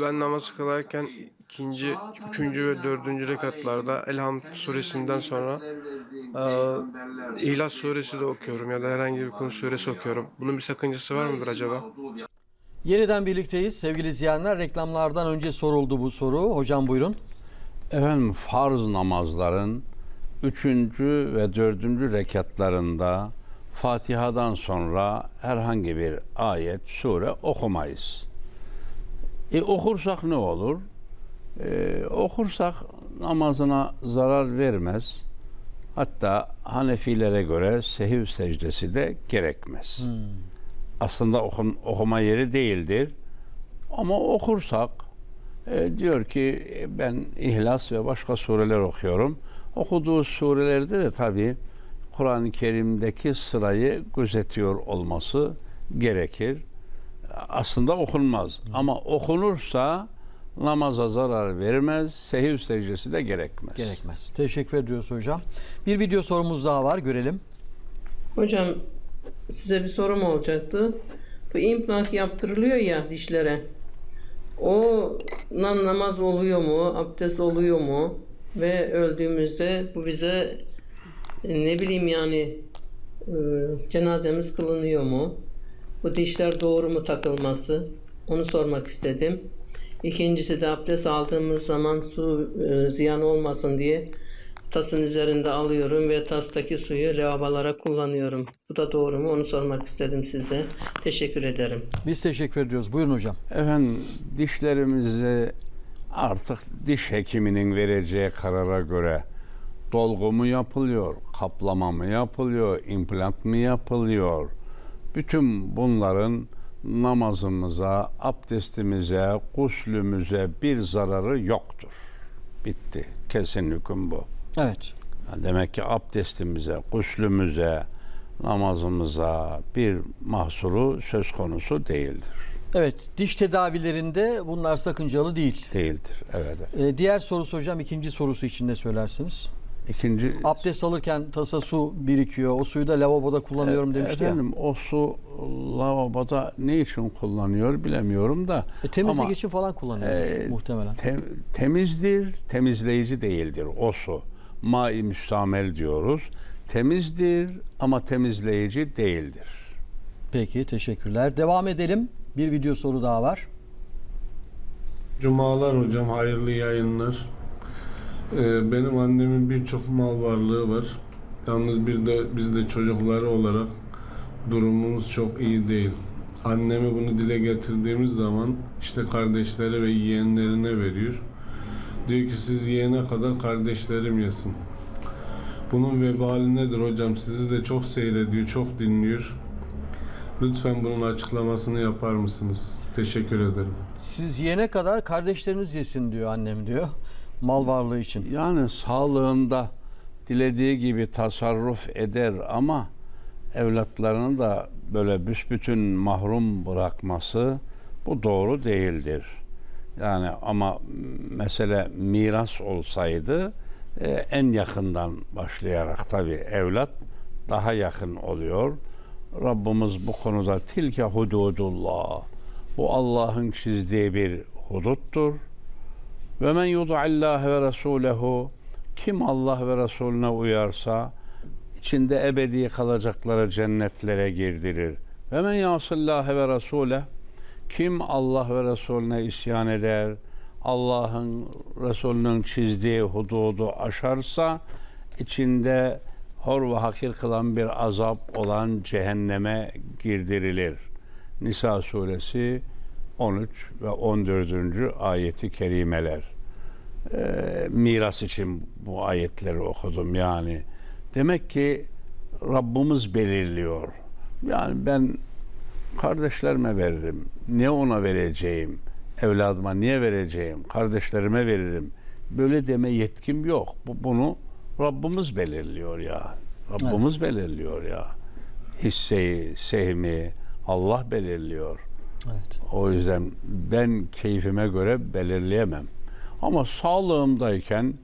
ben namaz kılarken ikinci, üçüncü ve dördüncü rekatlarda Elham suresinden sonra e, İhlas suresi de okuyorum ya da herhangi bir konu suresi okuyorum. Bunun bir sakıncası var mıdır acaba? Yeniden birlikteyiz sevgili izleyenler. Reklamlardan önce soruldu bu soru. Hocam buyurun. Efendim farz namazların üçüncü ve dördüncü rekatlarında Fatiha'dan sonra herhangi bir ayet, sure okumayız. E, okursak ne olur? E, okursak namazına zarar vermez. Hatta Hanefilere göre sehiv secdesi de gerekmez. Aslında okun, okuma yeri değildir. Ama okursak e, diyor ki e, ben İhlas ve başka sureler okuyorum. Okuduğu surelerde de tabi Kur'an-ı Kerim'deki sırayı gözetiyor olması gerekir. Aslında okunmaz ama okunursa namaza zarar vermez, sehiv secdesi de gerekmez. Gerekmez. Teşekkür ediyoruz hocam. Bir video sorumuz daha var. Görelim. Hocam size bir sorum olacaktı. Bu implant yaptırılıyor ya dişlere. O namaz oluyor mu? Abdest oluyor mu? Ve öldüğümüzde bu bize e, ne bileyim yani e, cenazemiz kılınıyor mu? Bu dişler doğru mu takılması? Onu sormak istedim. İkincisi de abdest aldığımız zaman su e, ziyan olmasın diye tasın üzerinde alıyorum ve tastaki suyu lavabolara kullanıyorum. Bu da doğru mu? Onu sormak istedim size. Teşekkür ederim. Biz teşekkür ediyoruz. Buyurun hocam. Efendim dişlerimizi artık diş hekiminin vereceği karara göre dolgu mu yapılıyor, kaplama mı yapılıyor, implant mı yapılıyor? Bütün bunların namazımıza, abdestimize, guslümüze bir zararı yoktur. Bitti. Kesin hüküm bu. Evet. Demek ki abdestimize, guslümüze, namazımıza bir mahsuru söz konusu değildir. Evet. Diş tedavilerinde bunlar sakıncalı değil. Değildir. Evet. Ee, diğer sorusu hocam ikinci sorusu için ne söylersiniz? İkinci Abdest alırken tasa su birikiyor. O suyu da lavaboda kullanıyorum demişti ya. Efendim o su lavaboda ne için kullanıyor bilemiyorum da. E, temizlik ama için falan kullanıyor e, muhtemelen. tem- temizdir, temizleyici değildir o su. Mai müstamel diyoruz. Temizdir ama temizleyici değildir. Peki teşekkürler. Devam edelim. Bir video soru daha var. Cumalar hocam hayırlı yayınlar. Ee, benim annemin birçok mal varlığı var. Yalnız bir de biz de çocukları olarak durumumuz çok iyi değil. Anneme bunu dile getirdiğimiz zaman işte kardeşleri ve yeğenlerine veriyor. Diyor ki siz yiyene kadar kardeşlerim yesin. Bunun vebali nedir hocam? Sizi de çok seyrediyor, çok dinliyor. Lütfen bunun açıklamasını yapar mısınız? Teşekkür ederim. Siz yene kadar kardeşleriniz yesin diyor annem diyor. Mal varlığı için. Yani sağlığında dilediği gibi tasarruf eder ama evlatlarını da böyle büsbütün mahrum bırakması bu doğru değildir. Yani ama mesele miras olsaydı e, en yakından başlayarak tabi evlat daha yakın oluyor. Rabbimiz bu konuda tilke hududullah. Bu Allah'ın çizdiği bir huduttur. Ve men yud'allaha ve rasulehu kim Allah ve Resulüne uyarsa içinde ebedi kalacakları cennetlere girdirir. Ve men yasillaha ve rasule kim Allah ve Resulüne isyan eder, Allah'ın Resulünün çizdiği hududu aşarsa içinde hor ve hakir kılan bir azap olan cehenneme girdirilir. Nisa suresi 13 ve 14. ayeti kerimeler. Ee, miras için bu ayetleri okudum yani. Demek ki Rabbimiz belirliyor. Yani ben kardeşlerime veririm. Ne ona vereceğim? Evladıma niye vereceğim? Kardeşlerime veririm. Böyle deme yetkim yok. Bu, bunu Rabbimiz belirliyor ya. Rabbimiz belirliyor ya. Hisseyi, sehmi Allah belirliyor. Evet. O yüzden ben keyfime göre belirleyemem. Ama sağlığımdayken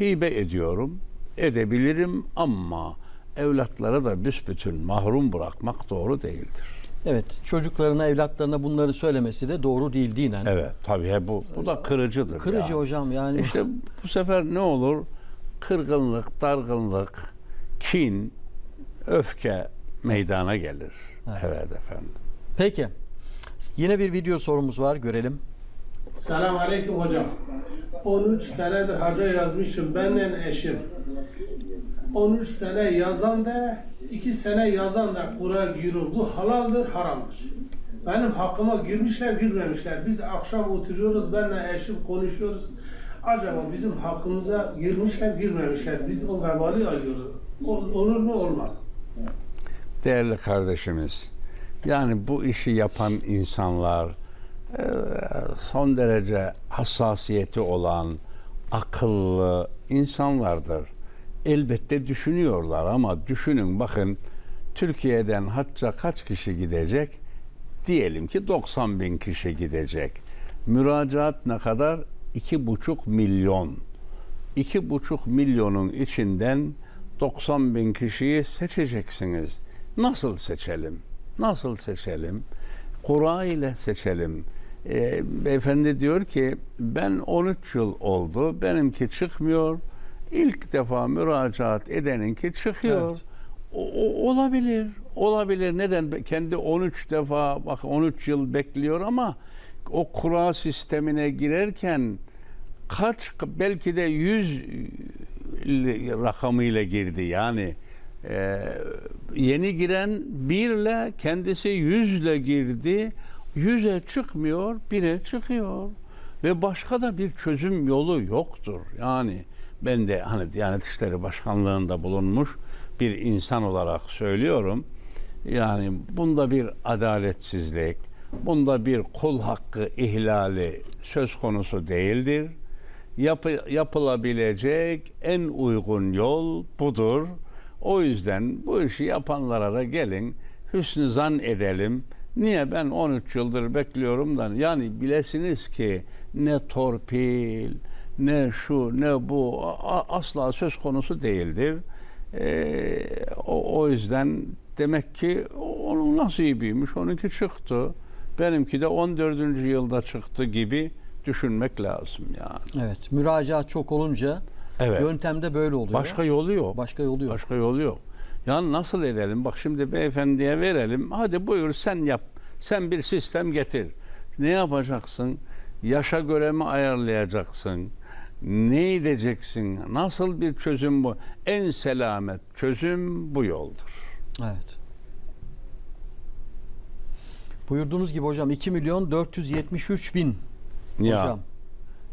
hibe ediyorum, edebilirim ama evlatlara da büsbütün mahrum bırakmak doğru değildir. Evet çocuklarına evlatlarına bunları söylemesi de doğru değil dinen. Evet tabii bu bu da kırıcıdır. Kırıcı ya. hocam yani. İşte bu sefer ne olur? Kırgınlık, dargınlık, kin, öfke meydana gelir. Evet, efendim. Peki. Yine bir video sorumuz var görelim. Selam aleyküm hocam. 13 senedir hacca yazmışım benle eşim. 13 sene yazan da 2 sene yazan da Kur'a giriyor. Bu halaldır, haramdır. Benim hakkıma girmişler, girmemişler. Biz akşam oturuyoruz, benle eşim konuşuyoruz. Acaba bizim hakkımıza girmişler, girmemişler. Biz o vebali alıyoruz. Ol- olur mu, olmaz. Değerli kardeşimiz, yani bu işi yapan insanlar eee, son derece hassasiyeti olan, akıllı insanlardır. Elbette düşünüyorlar ama düşünün bakın Türkiye'den hacca kaç kişi gidecek? Diyelim ki 90 bin kişi gidecek. Müracaat ne kadar? 2,5 milyon. 2,5 milyonun içinden 90 bin kişiyi seçeceksiniz. Nasıl seçelim? Nasıl seçelim? Kura ile seçelim. Ee, beyefendi diyor ki ben 13 yıl oldu benimki çıkmıyor. İlk defa müracaat edeninki çıkıyor. Evet. O, o- olabilir. Olabilir. Neden? Kendi 13 defa bak 13 yıl bekliyor ama o kura sistemine girerken kaç belki de 100 rakamıyla girdi. Yani e, yeni giren birle kendisi yüzle girdi. Yüze çıkmıyor, bire çıkıyor. Ve başka da bir çözüm yolu yoktur. Yani ben de hani Diyanet İşleri Başkanlığı'nda bulunmuş bir insan olarak söylüyorum. Yani bunda bir adaletsizlik, bunda bir kul hakkı ihlali söz konusu değildir. Yapı, yapılabilecek en uygun yol budur. O yüzden bu işi yapanlara da gelin hüsnü zan edelim. Niye ben 13 yıldır bekliyorum da yani bilesiniz ki ne torpil ne şu ne bu asla söz konusu değildir. Ee, o, o yüzden demek ki onun nasibiymiş onunki çıktı. Benimki de 14. yılda çıktı gibi düşünmek lazım yani. Evet müracaat çok olunca Evet. yöntemde böyle oluyor. Başka yolu yok. Başka yolu yok. Başka yolu yok. Yani nasıl edelim? Bak şimdi beyefendiye verelim. Hadi buyur sen yap. Sen bir sistem getir. Ne yapacaksın? Yaşa göre mi ayarlayacaksın? Ne edeceksin? Nasıl bir çözüm bu? En selamet çözüm bu yoldur. Evet. Buyurduğunuz gibi hocam 2 milyon 473 bin Ya. hocam.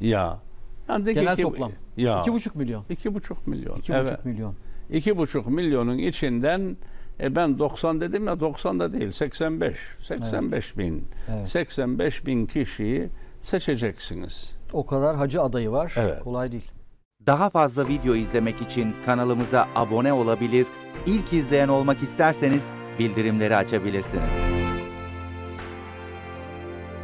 Ya. Yani de Genel ki- toplam. Ya. 2,5 milyon. İki buçuk milyon. 2,5 evet. milyon. İki buçuk milyonun içinden e ben 90 dedim ya 90 da değil 85. 85 bin. Evet. 85 bin kişiyi seçeceksiniz. O kadar hacı adayı var. Evet. Kolay değil. Daha fazla video izlemek için kanalımıza abone olabilir, ilk izleyen olmak isterseniz bildirimleri açabilirsiniz.